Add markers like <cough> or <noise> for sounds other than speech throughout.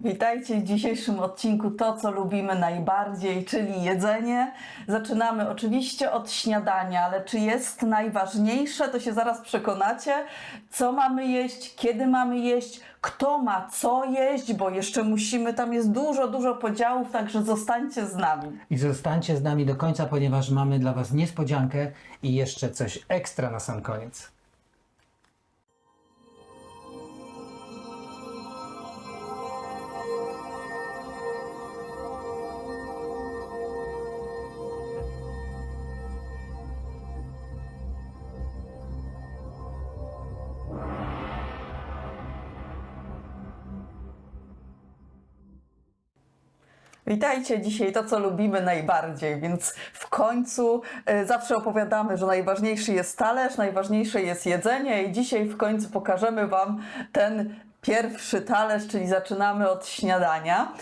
Witajcie w dzisiejszym odcinku To, co lubimy najbardziej, czyli jedzenie. Zaczynamy oczywiście od śniadania, ale czy jest najważniejsze, to się zaraz przekonacie. Co mamy jeść, kiedy mamy jeść, kto ma co jeść, bo jeszcze musimy, tam jest dużo, dużo podziałów, także zostańcie z nami. I zostańcie z nami do końca, ponieważ mamy dla Was niespodziankę i jeszcze coś ekstra na sam koniec. Witajcie dzisiaj to, co lubimy najbardziej, więc w końcu e, zawsze opowiadamy, że najważniejszy jest talerz, najważniejsze jest jedzenie i dzisiaj w końcu pokażemy Wam ten pierwszy talerz, czyli zaczynamy od śniadania.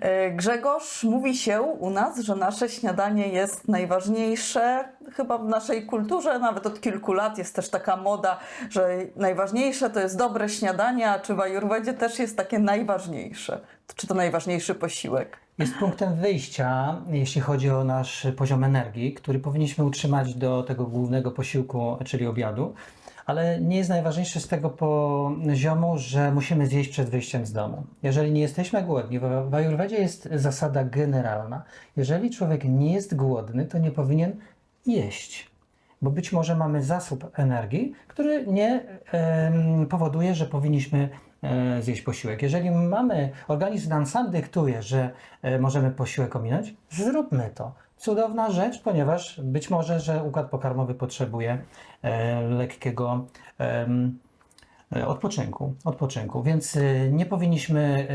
E, Grzegorz, mówi się u nas, że nasze śniadanie jest najważniejsze, chyba w naszej kulturze, nawet od kilku lat jest też taka moda, że najważniejsze to jest dobre śniadanie, a czy w Ajurwedzie też jest takie najważniejsze? Czy to najważniejszy posiłek? Jest punktem wyjścia, jeśli chodzi o nasz poziom energii, który powinniśmy utrzymać do tego głównego posiłku, czyli obiadu, ale nie jest najważniejsze z tego poziomu, że musimy zjeść przed wyjściem z domu. Jeżeli nie jesteśmy głodni, w Ajurwedzie jest zasada generalna. Jeżeli człowiek nie jest głodny, to nie powinien jeść. Bo być może mamy zasób energii, który nie powoduje, że powinniśmy zjeść posiłek. Jeżeli mamy, organizm nam sam dyktuje, że e, możemy posiłek ominąć, zróbmy to. Cudowna rzecz, ponieważ być może, że układ pokarmowy potrzebuje e, lekkiego e, odpoczynku, odpoczynku. Więc e, nie powinniśmy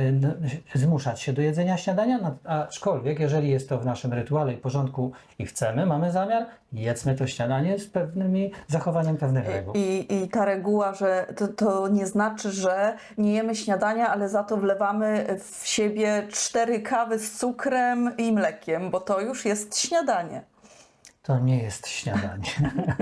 e, zmuszać się do jedzenia śniadania, aczkolwiek jeżeli jest to w naszym rytuale i porządku i chcemy, mamy zamiar, jedzmy to śniadanie z pewnymi zachowaniem pewnych reguł. I, I ta reguła, że to, to nie znaczy, że nie jemy śniadania, ale za to wlewamy w siebie cztery kawy z cukrem i mlekiem, bo to już jest śniadanie. To nie jest śniadanie.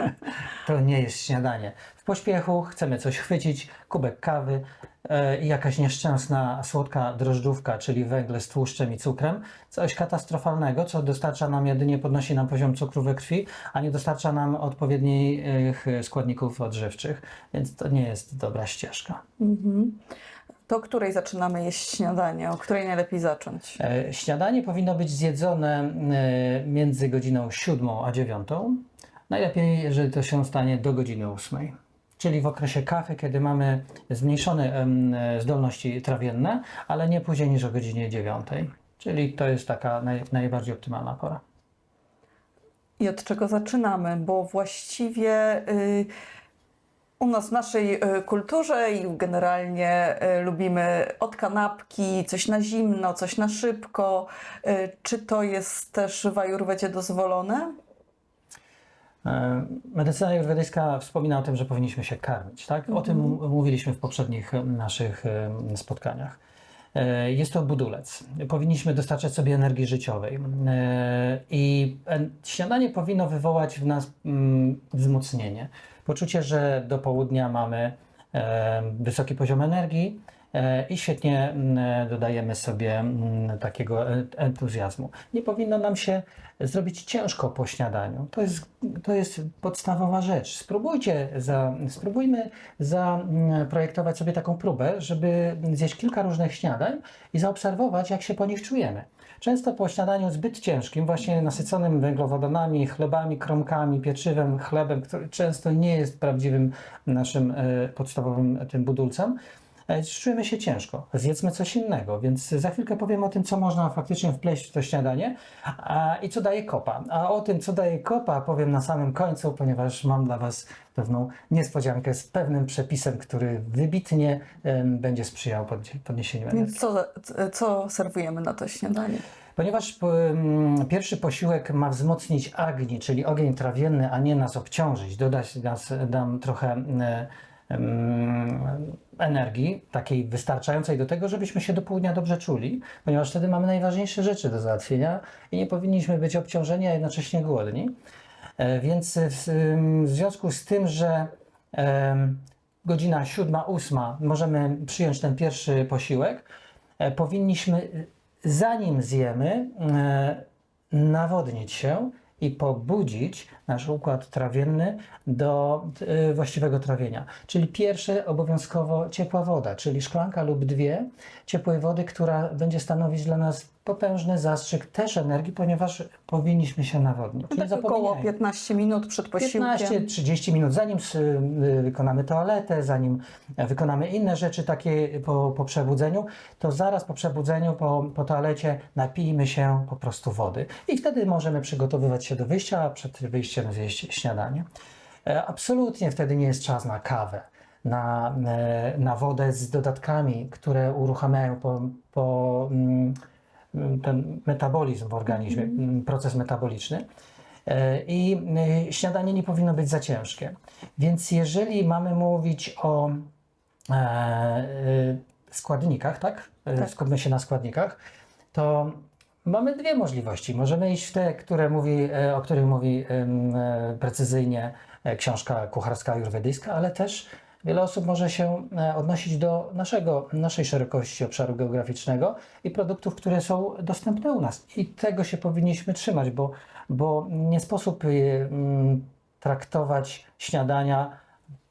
<laughs> to nie jest śniadanie. W pośpiechu chcemy coś chwycić, kubek kawy e, i jakaś nieszczęsna słodka drożdżówka, czyli węgle z tłuszczem i cukrem. Coś katastrofalnego, co dostarcza nam jedynie, podnosi nam poziom cukru we krwi, a nie dostarcza nam odpowiednich e, składników odżywczych. Więc to nie jest dobra ścieżka. To której zaczynamy jeść śniadanie? O której najlepiej zacząć? E, Śniadanie powinno być zjedzone e, między godziną 7 a 9. Najlepiej, jeżeli to się stanie do godziny 8. Czyli w okresie kafy, kiedy mamy zmniejszone e, zdolności trawienne, ale nie później niż o godzinie 9. Czyli to jest taka naj, najbardziej optymalna pora. I od czego zaczynamy? Bo właściwie y, u nas w naszej y, kulturze i generalnie y, lubimy od kanapki, coś na zimno, coś na szybko. Y, czy to jest też w ajurwedzie dozwolone? E, Medycyna ajurwedyjska wspomina o tym, że powinniśmy się karmić. Tak? O tym m- mówiliśmy w poprzednich naszych spotkaniach. E, Jest to budulec. Powinniśmy dostarczać sobie energii życiowej. E, I śniadanie powinno wywołać w nas wzmocnienie. Poczucie, że do południa mamy wysoki poziom energii i świetnie mm, dodajemy sobie mm, takiego e- entuzjazmu. Nie powinno nam się zrobić ciężko po śniadaniu. To jest, to jest podstawowa rzecz. Spróbujcie, za, spróbujmy zaprojektować sobie taką próbę, żeby zjeść kilka różnych śniadań i zaobserwować, jak się po nich czujemy. Często po śniadaniu zbyt ciężkim, właśnie nasyconym węglowodanami, chlebami, kromkami, pieczywem, chlebem, który często nie jest prawdziwym naszym e, podstawowym tym budulcem, e, czujemy się ciężko. Zjedzmy coś innego, więc za chwilkę powiem o tym, co można faktycznie wpleść w to śniadanie a, i co daje kopa. A o tym, co daje kopa, powiem na samym końcu, ponieważ mam dla Was pewną niespodziankę z pewnym przepisem, który wybitnie em, będzie sprzyjał podnie- podniesieniu energii. Więc co, co serwujemy na to śniadanie? Ponieważ pierwszy posiłek ma wzmocnić agni, czyli ogień trawienny, a nie nas obciążyć, dodać nas, nam trochę em, energii, takiej wystarczającej do tego, żebyśmy się do południa dobrze czuli, ponieważ wtedy mamy najważniejsze rzeczy do załatwienia i nie powinniśmy być obciążeni, a jednocześnie głodni. E, Więc w, związku z tym, że godzina siódma, ósma możemy przyjąć ten pierwszy posiłek, e, powinniśmy, zanim zjemy, e, nawodnić się i pobudzić nasz układ trawienny do e, właściwego trawienia. Czyli pierwsze obowiązkowo ciepła woda, czyli szklanka lub dwie ciepłej wody, która będzie stanowić dla nas potężny zastrzyk też energii, ponieważ powinniśmy się nawodnić. Nie Tak około zapominajmy. 15 minut przed posiłkiem. 15-30 minut, zanim y, wykonamy toaletę, zanim wykonamy inne rzeczy takie po, po przebudzeniu, to zaraz po przebudzeniu, po, po toalecie napijmy się po prostu wody. I wtedy możemy przygotowywać się do wyjścia, a przed wyjściem zjeść śniadanie. E, Absolutnie wtedy nie jest czas na kawę, na, e, na wodę z dodatkami, które uruchamiają po, po mm, ten metabolizm w organizmie, mm, proces metaboliczny. E, I y, śniadanie nie powinno być za ciężkie. Więc jeżeli mamy mówić o e, y, składnikach, tak? E, Tak. Skupmy się na składnikach, to mamy dwie możliwości. Możemy iść w te, które mówi, e, o których mówi e, precyzyjnie e, książka kucharska ajurwedyjska, ale też wiele osób może się e, odnosić do naszego, naszej szerokości obszaru geograficznego i produktów, które są dostępne u nas. I tego się powinniśmy trzymać, bo, bo nie sposób e, mm, traktować śniadania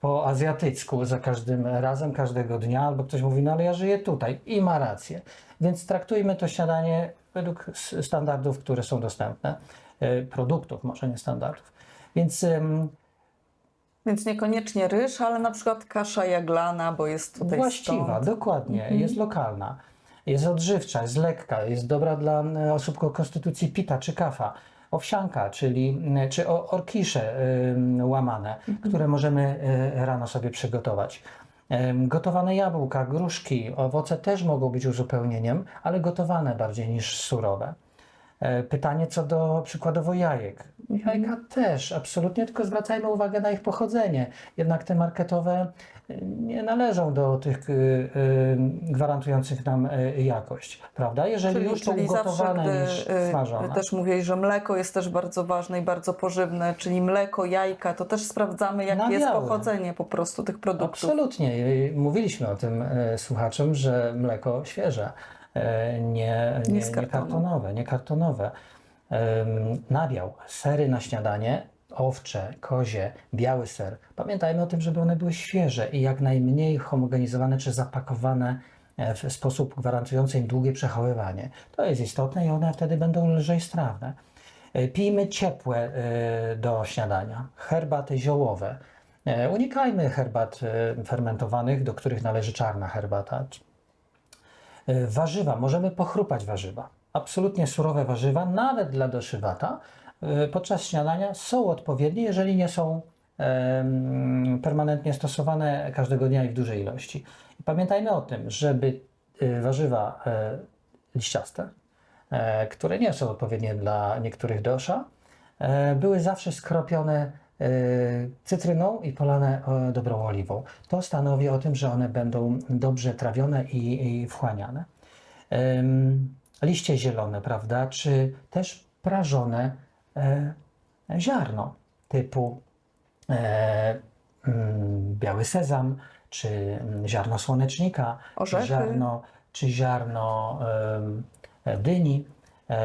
po azjatycku za każdym razem, każdego dnia, albo ktoś mówi, no ale ja żyję tutaj i ma rację. Więc traktujmy to śniadanie według standardów, które są dostępne, e, produktów, może nie standardów. Więc Więc niekoniecznie ryż, ale na przykład kasza jaglana, bo jest tutaj właściwa, stąd. dokładnie, jest lokalna, jest odżywcza, jest lekka, jest dobra dla e, osób o konstytucji pita czy kafa. Owsianka, czyli m, czy orkisze łamane, które możemy e, rano sobie przygotować. Gotowane jabłka, gruszki, owoce też mogą być uzupełnieniem, ale gotowane bardziej niż surowe. E, Pytanie co do przykładowo jajek. Jajka też, absolutnie, tylko zwracajmy uwagę na ich pochodzenie. Jednak te marketowe y, nie należą do tych y, gwarantujących nam jakość, prawda? Jeżeli Czyli, już to czyli zawsze, ugotowane gdy niż smażone. też mówiłeś, że mleko jest też bardzo ważne i bardzo pożywne, czyli mleko, jajka, to też sprawdzamy, jakie jest pochodzenie po prostu tych produktów. Absolutnie. Mówiliśmy o tym e, słuchaczom, że mleko świeże, e, nie, Nie nie, nie kartonowe, nie kartonowe. Nabiał, sery na śniadanie, owcze, kozie, biały ser. Pamiętajmy o tym, żeby one były świeże i jak najmniej homogenizowane czy zapakowane e, w sposób gwarantujący im długie przechowywanie. To jest istotne i one wtedy będą lżej strawne. E, Pijmy ciepłe e, do śniadania, herbaty ziołowe. E, Unikajmy herbat e, fermentowanych, do których należy czarna herbata. E, Warzywa, możemy pochrupać warzywa. Absolutnie surowe warzywa, nawet dla doszywata, e, podczas śniadania są odpowiednie, jeżeli nie są permanentnie stosowane każdego dnia i w dużej ilości. Pamiętajmy o tym, żeby e, warzywa liściaste, które nie są odpowiednie dla niektórych dosza, były zawsze skropione cytryną i polane e, dobrą oliwą. To stanowi o tym, że one będą dobrze trawione i, i wchłaniane. Liście zielone, prawda, czy też prażone e, ziarno typu e, mm, biały sezam, czy mm, ziarno słonecznika, Orzechy. czy ziarno, czy ziarno e, dyni, e,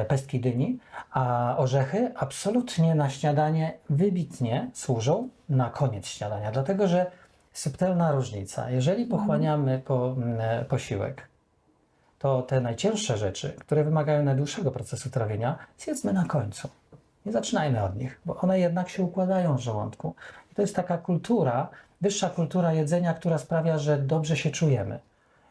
pestki dyni, a orzechy absolutnie na śniadanie wybitnie służą na koniec śniadania, dlatego że subtelna różnica. Jeżeli pochłaniamy po, mm, e, posiłek, to te najcięższe rzeczy, które wymagają najdłuższego procesu trawienia, zjedzmy na końcu. Nie zaczynajmy od nich, bo one jednak się układają w żołądku. I to jest taka kultura, wyższa kultura jedzenia, która sprawia, że dobrze się czujemy.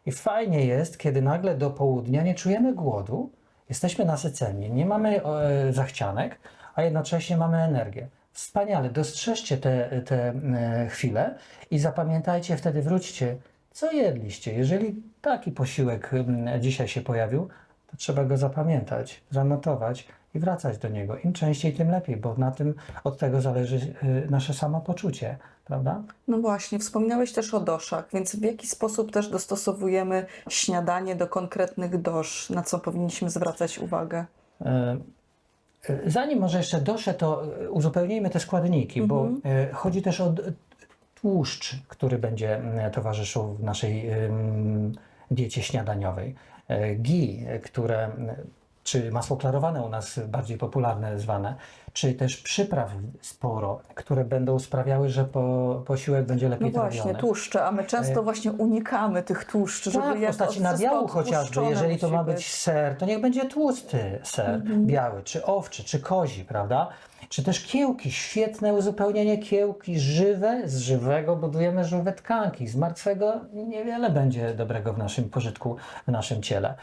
I fajnie jest, kiedy nagle do południa nie czujemy głodu, jesteśmy nasyceni, nie mamy e, zachcianek, a jednocześnie mamy energię. Wspaniale, dostrzeżcie te, te e, chwile i zapamiętajcie, wtedy wróćcie, co jedliście. Jeżeli taki posiłek m, dzisiaj się pojawił, to trzeba go zapamiętać, zanotować i wracać do niego. Im częściej, tym lepiej, bo na tym od tego zależy y, nasze samopoczucie, prawda? No właśnie, wspominałeś też o doszach, więc w jaki sposób też dostosowujemy śniadanie do konkretnych dosz, na co powinniśmy zwracać uwagę? E, e, Zanim może jeszcze doszę, to e, uzupełnijmy te składniki, bo e, chodzi też o tłuszcz, który będzie towarzyszył w naszej diecie śniadaniowej. e, które, czy masło klarowane u nas bardziej popularne zwane, czy też przypraw sporo, które będą sprawiały, że po, posiłek będzie No lepiej właśnie, trawiony. tłuszcze, a my często właśnie unikamy tych tłuszczy, żeby Tak, w jak postaci wszystko nabiału chociażby, jeżeli to musi ma być ser, to niech będzie tłusty ser, Mhm. biały, czy owczy, czy kozi, prawda? Czy też kiełki, świetne uzupełnienie kiełki, żywe, z żywego budujemy żywe tkanki, z martwego niewiele będzie dobrego w naszym pożytku, w naszym ciele.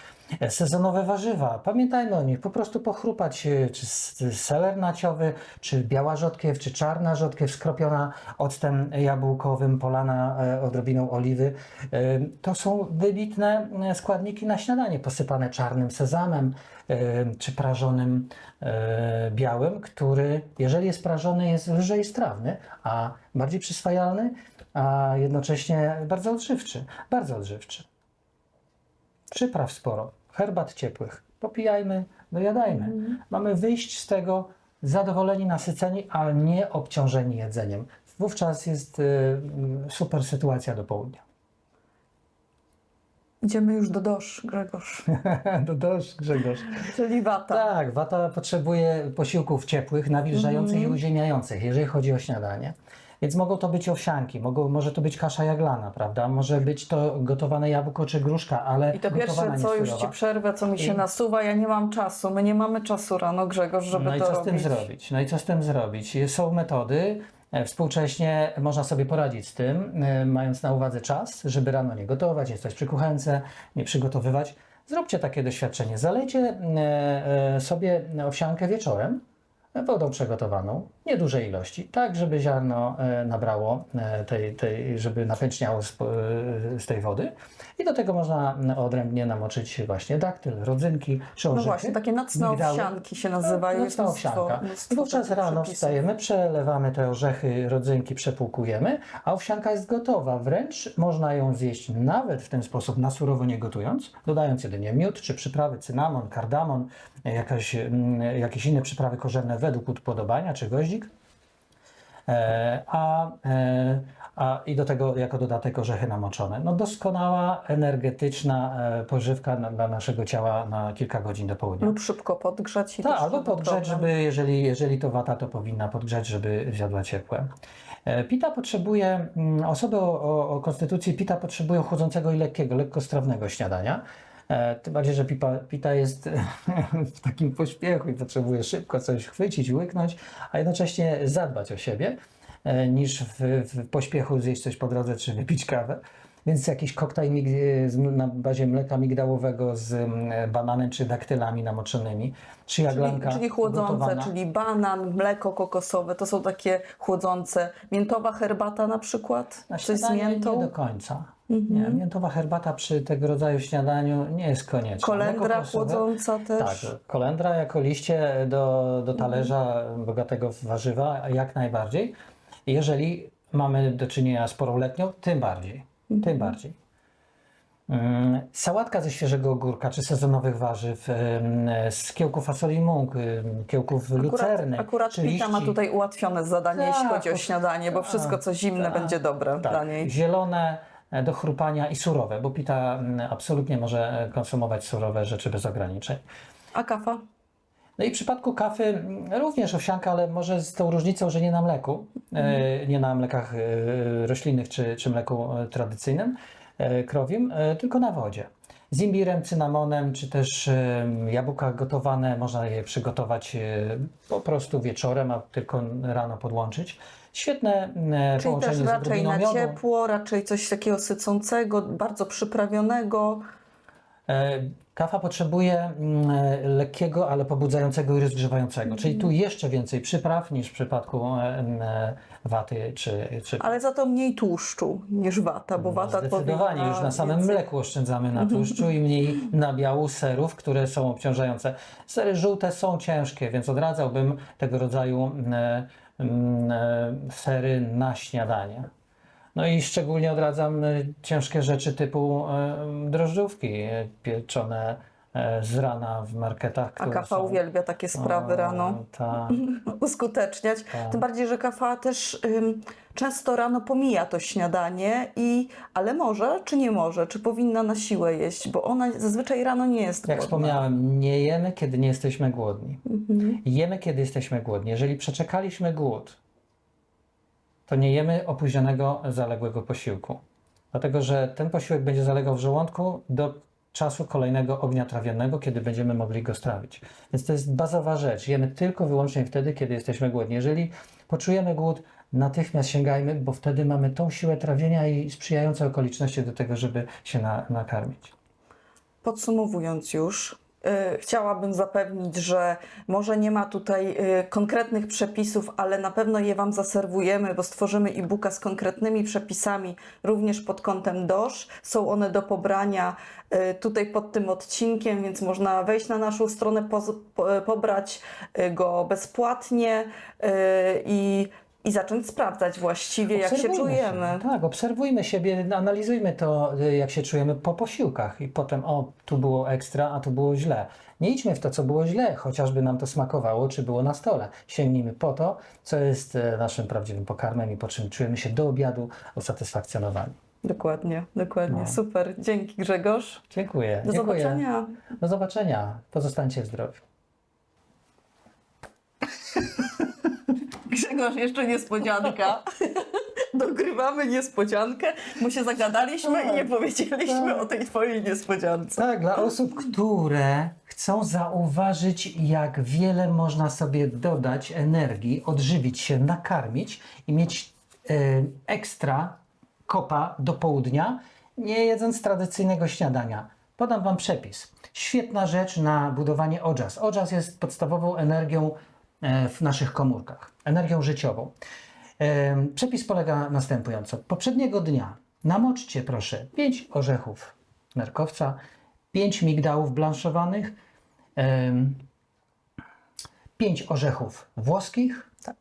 Sezonowe warzywa, pamiętajmy o nich, po prostu pochrupać, e, czy seler naciowy, czy biała rzodkiew, czy czarna rzodkiew skropiona octem jabłkowym, polana e, odrobiną oliwy. E, To są wybitne składniki na śniadanie, posypane czarnym sezamem, czy prażonym e, białym, który, jeżeli jest prażony, jest lżej strawny, a bardziej przyswajalny, a jednocześnie bardzo odżywczy. Bardzo odżywczy. Przypraw sporo, herbat ciepłych. Popijajmy, dojadajmy. Mamy wyjść z tego zadowoleni, nasyceni, ale nie obciążeni jedzeniem. Wówczas jest y, super sytuacja do południa. Idziemy już do dosz, Grzegorz, <laughs> do dosz, Grzegorz. czyli wata. Tak, wata potrzebuje posiłków ciepłych, nawilżających i uziemiających, jeżeli chodzi o śniadanie. Więc mogą to być owsianki, mogą, może to być kasza jaglana, prawda? Może być to gotowane jabłko czy gruszka, ale I to pierwsze, co już Ci przerwę, co mi się I- nasuwa, ja nie mam czasu, my nie mamy czasu rano, Grzegorz, żeby No i to co z robić. tym zrobić? No i co z tym zrobić? Są metody. E, Współcześnie można sobie poradzić z tym, e, mając na uwadze czas, żeby rano nie gotować, nie stać przy kuchence, nie przygotowywać. Zróbcie takie doświadczenie. Zalejcie e, sobie owsiankę wieczorem wodą przygotowaną, niedużej ilości, tak żeby ziarno nabrało tej, tej żeby napęczniało z tej wody. I do tego można odrębnie namoczyć właśnie daktyl, rodzynki czy No orzechy. właśnie, takie nocne migdały. owsianki się nazywają. No, jest nocna mnóstwo- owsianka. mnóstwo wówczas rano przepisów. wstajemy, przelewamy te orzechy, rodzynki, przepłukujemy, a owsianka jest gotowa. Wręcz można ją zjeść nawet w ten sposób, na surowo nie gotując, dodając jedynie miód czy przyprawy, cynamon, kardamon, jakaś, mm, jakieś inne przyprawy korzenne według upodobania, czy goździk. E, a, e, a i do tego jako dodatek orzechy namoczone. No doskonała, energetyczna e, pożywka na, dla naszego ciała na kilka godzin do południa. Lub szybko podgrzać i Tak, też albo podgrzać, żeby, jeżeli, jeżeli to wata, to powinna podgrzać, żeby zjadła ciepłe. Pita potrzebuje, mm, osoby o, o, o konstytucji pita potrzebują chłodzącego i lekkiego, lekkostrawnego śniadania. E, Tym bardziej, że pipa, pita jest <laughs> w takim pośpiechu i potrzebuje szybko coś chwycić, łyknąć, a jednocześnie zadbać o siebie, e, niż w, w pośpiechu zjeść coś po drodze czy wypić kawę. Więc jakiś koktajl z- na bazie mleka migdałowego z bananem czy daktylami namoczonymi, czy Czyli, jaglanka czyli chłodzące, gotowana. czyli banan, mleko kokosowe, to są takie chłodzące. Miętowa herbata na przykład? Na Coś z miętą? Nie do końca. Nie, miętowa herbata przy tego rodzaju śniadaniu nie jest konieczna. Kolendra chłodząca też? Tak, kolendra jako liście do, do talerza bogatego w warzywa jak najbardziej. Jeżeli mamy do czynienia z porą letnią, tym bardziej. Tym bardziej. Mm, Sałatka ze świeżego ogórka czy sezonowych warzyw, z kiełków fasoli ym, kiełków lucerny. Akurat, akurat czy Pita ma liści- tutaj ułatwione zadanie, jeśli Tak, chodzi o śniadanie, bo tak, wszystko co zimne tak, będzie dobre tak, dla niej. Zielone do chrupania i surowe, bo pita mm, absolutnie może e, konsumować surowe rzeczy bez ograniczeń. A kawa? No i w przypadku kawy mm, również owsianka, ale może z tą różnicą, że nie na mleku, e, nie na mlekach e, roślinnych czy, czy mleku e, tradycyjnym, e, krowim, e, tylko na wodzie. Z imbirem, cynamonem, czy też e, jabłka gotowane, można je przygotować e, po prostu wieczorem, a tylko rano podłączyć. Świetne e, Czyli połączenie też raczej na miodu. ciepło, raczej coś takiego sycącego, bardzo przyprawionego. E, Kawa potrzebuje mm, e, lekkiego, ale pobudzającego i rozgrzewającego, czyli tu jeszcze więcej przypraw niż w przypadku waty czy, czy Ale za to mniej tłuszczu niż wata, bo wata No, Zdecydowanie, powinna już na samym więcej- mleku oszczędzamy na tłuszczu i mniej nabiału serów, które są obciążające. Sery żółte są ciężkie, więc odradzałbym tego rodzaju mm, mm, e, sery na śniadanie. No i szczególnie odradzam ciężkie rzeczy typu e, drożdżówki, pieczone e, z rana w marketach, A kafa są... uwielbia takie sprawy O, rano Tak. <laughs> uskuteczniać. Tak. Tym bardziej, że kafa też ym, często rano pomija to śniadanie, i, ale może czy nie może, czy powinna na siłę jeść, bo ona zazwyczaj rano nie jest Jak głodna. wspomniałem, nie jemy, kiedy nie jesteśmy głodni. Mhm. Jemy, kiedy jesteśmy głodni. Jeżeli przeczekaliśmy głód, to nie jemy opóźnionego, zaległego posiłku. Dlatego, że ten posiłek będzie zalegał w żołądku do czasu kolejnego ognia trawiennego, kiedy będziemy mogli go strawić. Więc to jest bazowa rzecz. Jemy tylko wyłącznie wtedy, kiedy jesteśmy głodni. Jeżeli poczujemy głód, natychmiast sięgajmy, bo wtedy mamy tą siłę trawienia i sprzyjające okoliczności do tego, żeby się na, nakarmić. Podsumowując już, y, chciałabym zapewnić, że może nie ma tutaj y, konkretnych przepisów, ale na pewno je Wam zaserwujemy, bo stworzymy e-booka z konkretnymi przepisami, również pod kątem DOSZ. Są one do pobrania y, tutaj pod tym odcinkiem, więc można wejść na naszą stronę, pobrać go bezpłatnie i, i zacząć sprawdzać właściwie, jak się Obserwujmy czujemy. Tak, obserwujmy siebie, analizujmy to, y, jak się czujemy po posiłkach i potem, o, tu było ekstra, a tu było źle. Nie idźmy w to, co było źle, chociażby nam to smakowało, czy było na stole. Sięgnijmy po to, co jest e, naszym prawdziwym pokarmem i po czym czujemy się do obiadu usatysfakcjonowani. Dokładnie, dokładnie. No. Super. Dzięki Grzegorz. Dziękuję. Do Dziękuję. zobaczenia. Do zobaczenia. Pozostańcie w zdrowiu. <laughs> Grzegorz, jeszcze niespodzianka. <laughs> Dogrywamy niespodziankę, bo się zagadaliśmy i nie powiedzieliśmy tak. o tej twojej niespodziance. Tak, dla osób, które chcą zauważyć, jak wiele można sobie dodać energii, odżywić się, nakarmić i mieć e, ekstra kopa do południa, nie jedząc tradycyjnego śniadania. Podam Wam przepis. Świetna rzecz na budowanie ojas. Ojas jest podstawową energią e, w naszych komórkach, energią życiową. Przepis polega następująco. Poprzedniego dnia namoczcie proszę 5 orzechów nerkowca, 5 migdałów blanszowanych, 5 orzechów włoskich, Tak.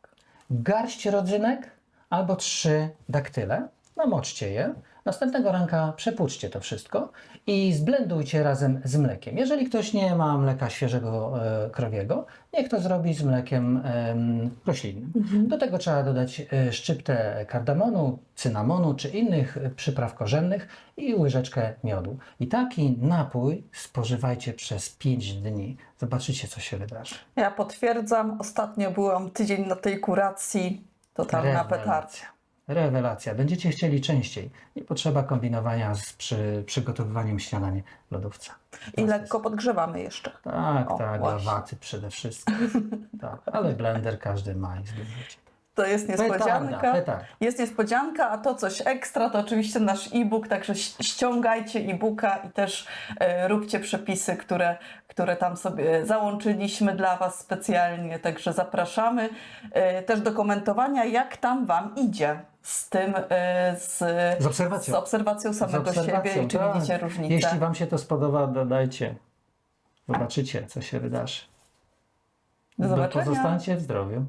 garść rodzynek albo 3 daktyle. Namoczcie je. Następnego ranka przepłuczcie to wszystko i zblendujcie razem z mlekiem. Jeżeli ktoś nie ma mleka świeżego e, krowiego, niech to zrobi z mlekiem em, roślinnym. Do tego trzeba dodać e, szczyptę kardamonu, cynamonu czy innych przypraw korzennych i łyżeczkę miodu. I taki napój spożywajcie przez 5 dni. Zobaczycie, co się wydarzy. Ja potwierdzam, ostatnio byłam tydzień na tej kuracji, totalna Rewelacja. petarcja. Rewelacja. Będziecie chcieli częściej. Nie potrzeba kombinowania z przy przygotowywaniem śniadania w lodówce. I lekko podgrzewamy jeszcze. Tak, O, tak, dla właśnie. waty przede wszystkim. <laughs> tak, ale blender każdy ma i zdobędzie. To jest niespodzianka. Petarda, petarda. Jest niespodzianka, a to coś ekstra to oczywiście nasz e-book, także ś- ściągajcie e-booka i też e, róbcie przepisy, które, które tam sobie załączyliśmy dla Was specjalnie, także zapraszamy e, też do komentowania, jak tam Wam idzie z tym, e, z, Z obserwacją. z obserwacją samego siebie i czy tak. widzicie różnicę. Jeśli Wam się to spodoba, dodajcie. Zobaczycie, co się wydarzy. Do zobaczenia. Pozostańcie w zdrowiu.